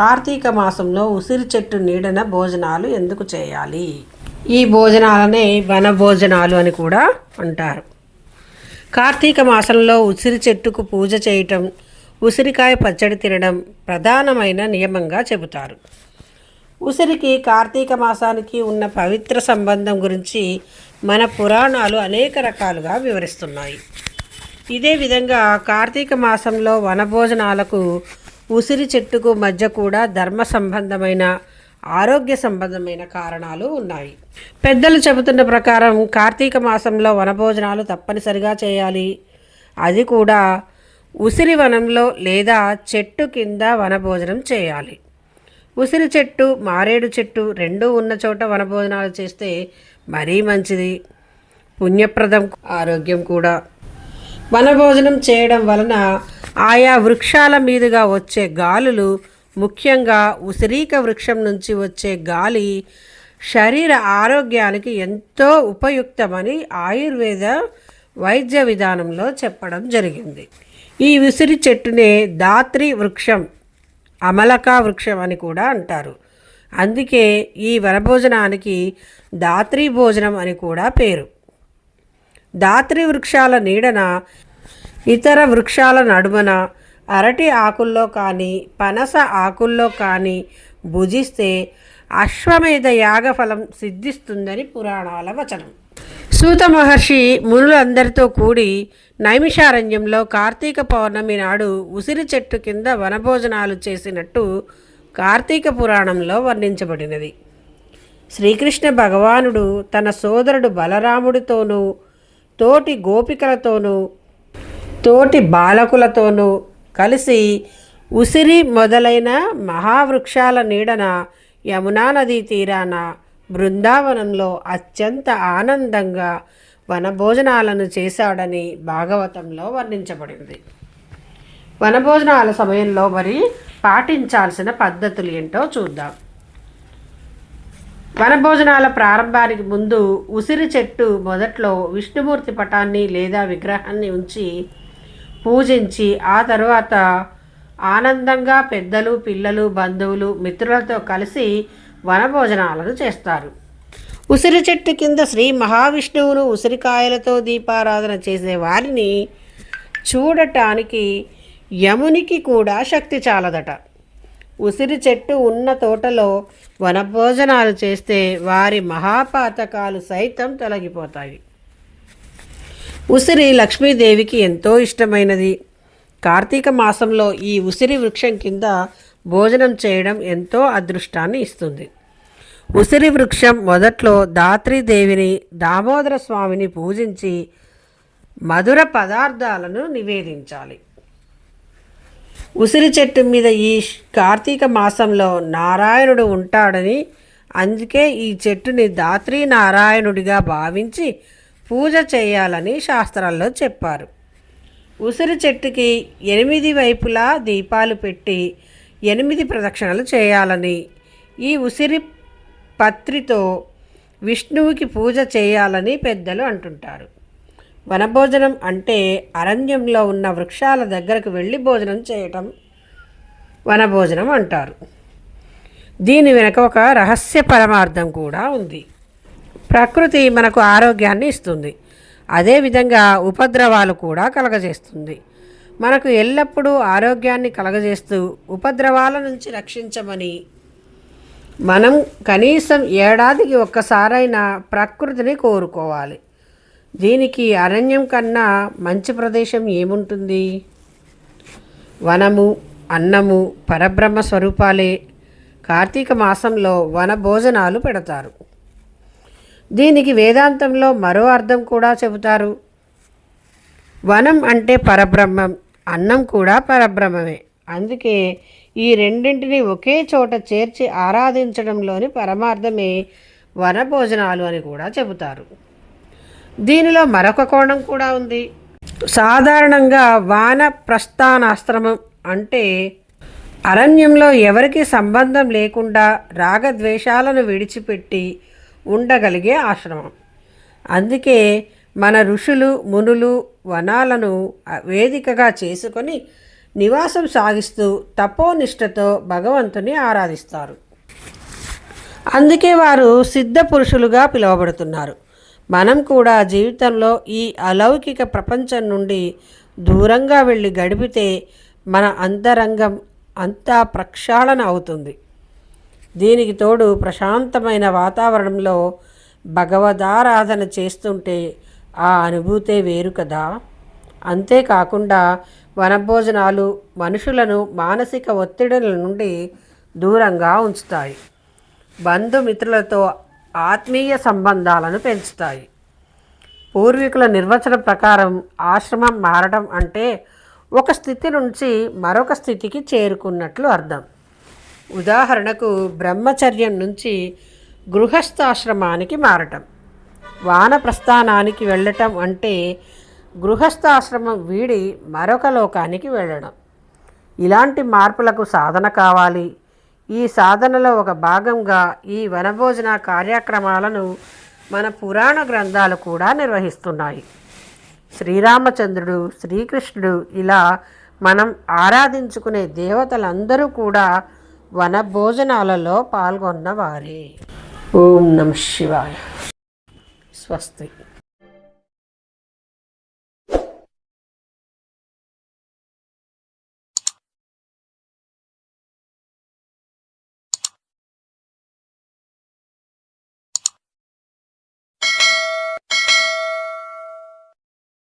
కార్తీక మాసంలో ఉసిరి చెట్టు నీడన భోజనాలు ఎందుకు చేయాలి? ఈ భోజనాలనే వన భోజనాలు అని కూడా అంటారు. కార్తీక మాసంలో ఉసిరి చెట్టుకు పూజ చేయటం ఉసిరికాయ పచ్చడి తినడం ప్రధానమైన నియమంగా చెబుతారు. ఉసిరికి కార్తీక మాసానికి ఉన్న పవిత్ర సంబంధం గురించి మన పురాణాలు అనేక రకాలుగా వివరిస్తున్నాయి. ఇదే విధంగా కార్తీక మాసంలో వనభోజనాలకు ఉసిరి చెట్టుకు మధ్య కూడా ధర్మ సంబంధమైన ఆరోగ్య సంబంధమైన కారణాలు ఉన్నాయి. పెద్దలు చెబుతున్న ప్రకారం కార్తీక మాసంలో వనభోజనాలు తప్పనిసరిగా చేయాలి. అది కూడా ఉసిరి వనంలో లేదా చెట్టు కింద వనభోజనం చేయాలి. ఉసిరి చెట్టు మారేడు చెట్టు రెండూ ఉన్న చోట వనభోజనాలు చేస్తే మరీ మంచిది. పుణ్యప్రదం ఆరోగ్యం కూడా. వనభోజనం చేయడం వలన ఆయా వృక్షాల మీదుగా వచ్చే గాలులు ముఖ్యంగా ఉసిరీక వృక్షం నుంచి వచ్చే గాలి శరీర ఆరోగ్యానికి ఎంతో ఉపయుక్తమని ఆయుర్వేద వైద్య విధానంలో చెప్పడం జరిగింది. ఈ ఉసిరి చెట్టునే దాత్రి వృక్షం అమలకా వృక్షం అని కూడా అంటారు. అందుకే ఈ వనభోజనానికి దాత్రి భోజనం అని కూడా పేరు. దాత్రి వృక్షాల నీడన ఇతర వృక్షాల నడుమన అరటి ఆకుల్లో కానీ పనస ఆకుల్లో కానీ భుజిస్తే అశ్వమేధ యాగఫలం సిద్ధిస్తుందని పురాణాల వచనం. సూత మహర్షి మునులందరితో కూడి నైమిషారణ్యంలో కార్తీక పౌర్ణమి నాడు ఉసిరి చెట్టు కింద వనభోజనాలు చేసినట్టు కార్తీక పురాణంలో వర్ణించబడినది. శ్రీకృష్ణ భగవానుడు తన సోదరుడు బలరాముడితోనూ తోటి గోపికలతోనూ తోటి బాలకులతోనూ కలిసి ఉసిరి మొదలైన మహావృక్షాల నీడన యమునా నదీ తీరాన బృందావనంలో అత్యంత ఆనందంగా వనభోజనాలను చేశాడని భాగవతంలో వర్ణించబడింది. వనభోజనాల సమయంలో మరి పాటించాల్సిన పద్ధతులు ఏంటో చూద్దాం. వనభోజనాల ప్రారంభానికి ముందు ఉసిరి చెట్టు మొదట్లో విష్ణుమూర్తి పటాన్ని లేదా విగ్రహాన్ని ఉంచి పూజించి ఆ తరువాత ఆనందంగా పెద్దలు పిల్లలు బంధువులు మిత్రులతో కలిసి వనభోజనాలను చేస్తారు. ఉసిరి చెట్టు కింద శ్రీ మహావిష్ణువును ఉసిరికాయలతో దీపారాధన చేసే వారిని చూడటానికి యమునికి కూడా శక్తి చాలదట. ఉసిరి చెట్టు ఉన్న తోటలో వనభోజనాలు చేస్తే వారి మహాపాతకాలు సైతం తొలగిపోతాయి. ఉసిరి లక్ష్మీదేవికి ఎంతో ఇష్టమైనది. కార్తీక మాసంలో ఈ ఉసిరి వృక్షం కింద భోజనం చేయడం ఎంతో అదృష్టాన్ని ఇస్తుంది. ఉసిరి వృక్షం మొదట్లో దాత్రీదేవిని దామోదర స్వామిని పూజించి మధుర పదార్థాలను నివేదించాలి. ఉసిరి చెట్టు మీద ఈ కార్తీక మాసంలో నారాయణుడు ఉంటాడని అందుకే ఈ చెట్టుని దాత్రి నారాయణుడిగా భావించి పూజ చేయాలని శాస్త్రాల్లో చెప్పారు. ఉసిరి చెట్టుకి ఎనిమిది వైపులా దీపాలు పెట్టి ఎనిమిది ప్రదక్షిణలు చేయాలని ఈ ఉసిరి పత్రితో విష్ణువుకి పూజ చేయాలని పెద్దలు అంటుంటారు. వనభోజనం అంటే అరణ్యంలో ఉన్న వృక్షాల దగ్గరకు వెళ్ళి భోజనం చేయటం వనభోజనం అంటారు. దీని వెనక ఒక రహస్య పరమార్థం కూడా ఉంది. ప్రకృతి మనకు ఆరోగ్యాన్ని ఇస్తుంది. అదేవిధంగా ఉపద్రవాలు కూడా కలగజేస్తుంది. మనకు ఎల్లప్పుడూ ఆరోగ్యాన్ని కలగజేస్తూ ఉపద్రవాల నుంచి రక్షించమని మనం కనీసం ఏడాదికి ఒక్కసారైనా ప్రకృతిని కోరుకోవాలి. దీనికి అరణ్యం కన్నా మంచి ప్రదేశం ఏముంటుంది? వనము అన్నము పరబ్రహ్మ స్వరూపాలే. కార్తీక మాసంలో వన భోజనాలు పెడతారు. దీనికి వేదాంతంలో మరో అర్థం కూడా చెబుతారు. వనం అంటే పరబ్రహ్మం అన్నం కూడా పరబ్రహ్మమే. అందుకే ఈ రెండింటిని ఒకే చోట చేర్చి ఆరాధించడంలోని పరమార్థమే వనభోజనాలు అని కూడా చెబుతారు. దీనిలో మరొక కోణం కూడా ఉంది. సాధారణంగా వాన ప్రస్థానాశ్రమం అంటే అరణ్యంలో ఎవరికి సంబంధం లేకుండా రాగద్వేషాలను విడిచిపెట్టి ఉండగలిగే ఆశ్రమం. అందుకే మన ఋషులు మునులు వనాలను వేదికగా చేసుకొని నివాసం సాగిస్తూ తపోనిష్టతో భగవంతుని ఆరాధిస్తారు. అందుకే వారు సిద్ధ పురుషులుగా పిలువబడుతున్నారు. మనం కూడా జీవితంలో ఈ అలౌకిక ప్రపంచం నుండి దూరంగా వెళ్ళి గడిపితే మన అంతరంగం అంతా ప్రక్షాళన అవుతుంది. దీనికి తోడు ప్రశాంతమైన వాతావరణంలో భగవదారాధన చేస్తుంటే ఆ అనుభూతే వేరు కదా. అంతేకాకుండా వనభోజనాలు మనుషులను మానసిక ఒత్తిడుల నుండి దూరంగా ఉంచుతాయి. బంధుమిత్రులతో ఆత్మీయ సంబంధాలను పెంచుతాయి. పూర్వీకుల నిర్వచనం ప్రకారం ఆశ్రమం మారడం అంటే ఒక స్థితి నుంచి మరొక స్థితికి చేరుకున్నట్లు అర్థం. ఉదాహరణకు బ్రహ్మచర్యం నుంచి గృహస్థాశ్రమానికి మారటం. వానప్రస్థానానికి వెళ్ళటం అంటే గృహస్థాశ్రమం వీడి మరొక లోకానికి వెళ్ళడం. ఇలాంటి మార్పులకు సాధన కావాలి. ఈ సాధనలో ఒక భాగంగా ఈ వనభోజన కార్యక్రమాలను మన పురాణ గ్రంథాలు కూడా నిర్వహిస్తున్నాయి. శ్రీరామచంద్రుడు శ్రీకృష్ణుడు ఇలా మనం ఆరాధించుకునే దేవతలందరూ కూడా వనభోజనాలలో పాల్గొన్నవారే. ఓం నమ శివాయ. స్వస్తి.